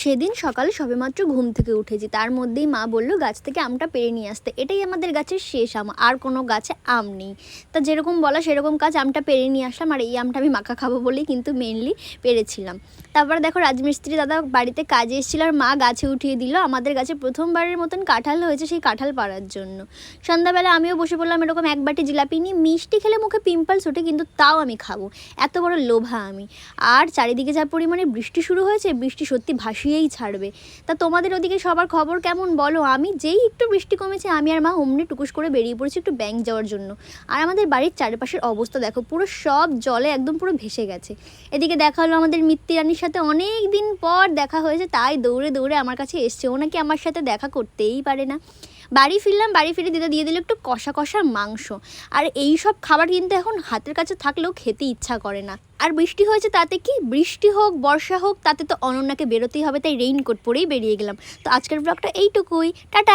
সেদিন সকালে সবেমাত্র ঘুম থেকে উঠেছি। তার মধ্যেই মা বলল, গাছ থেকে আমটা পেরে নিয়ে আসতে। এটাই আমাদের গাছের শেষ আম, আর কোনো গাছে আম নেই। তা যেরকম বলা সেরকম কাজ আমটা পেরে নিয়ে আসলাম, আর এই আমটা আমি মাখা খাব বলেই কিন্তু মেনলি পেরেছিলাম। তারপর দেখো রাজমিস্ত্রি দাদা বাড়িতে কাজে এসেছিল, আর মা গাছে উঠিয়ে দিল। আমাদের গাছে প্রথমবারের মতন কাঁঠাল হয়েছে সেই কাঁঠাল পাড়ার জন্য। সন্ধ্যাবেলা আমিও বসে পড়লাম এরকম এক বাটি জিলাপি নিয়ে। মিষ্টি খেলে মুখে পিম্পলস ওঠে, কিন্তু তাও আমি খাব। এত বড় লোভা আমি। আর চারিদিকে যা পরিমাণে বৃষ্টি শুরু হয়েছে, বৃষ্টি সত্যি ভাসিয়েই ছাড়বে। তা তোমাদের ওদিকে সবার খবর কেমন বলো? আমি যেই একটু বৃষ্টি কমেছে, আমি আর মা অমনি টুকুস করে বেরিয়ে পড়েছি একটু ব্যাংক যাওয়ার জন্য। আর আমাদের বাড়ির চারপাশের অবস্থা দেখো, পুরো সব জলে একদম পুরো ভেসে গেছে। এদিকে দেখা হলো আমাদের মিত্তি রানীর সাথে অনেক দিন পর দেখা হয়েছে, তাই দৌড়ে দৌড়ে আমার কাছে এসছে। ও নাকি আমার সাথে দেখা করতেই পারে না। বাড়ি ফিরলাম, বাড়ি ফিরে দিদা দিয়ে দিল একটু কষা কষা মাংস। আর এই সব খাবার কিন্তু এখন হাতের কাছে থাকলেও খেতে ইচ্ছা করে না। আর বৃষ্টি হয়েছে তাতে কি? বৃষ্টি হোক, বর্ষা হোক, তাতে তো অনন্যাকে বেরোতেই হবে, তাই রেইনকোট পরেই বেরিয়ে গেলাম। তো আজকের ব্লগটা এইটুকুই। টাটা।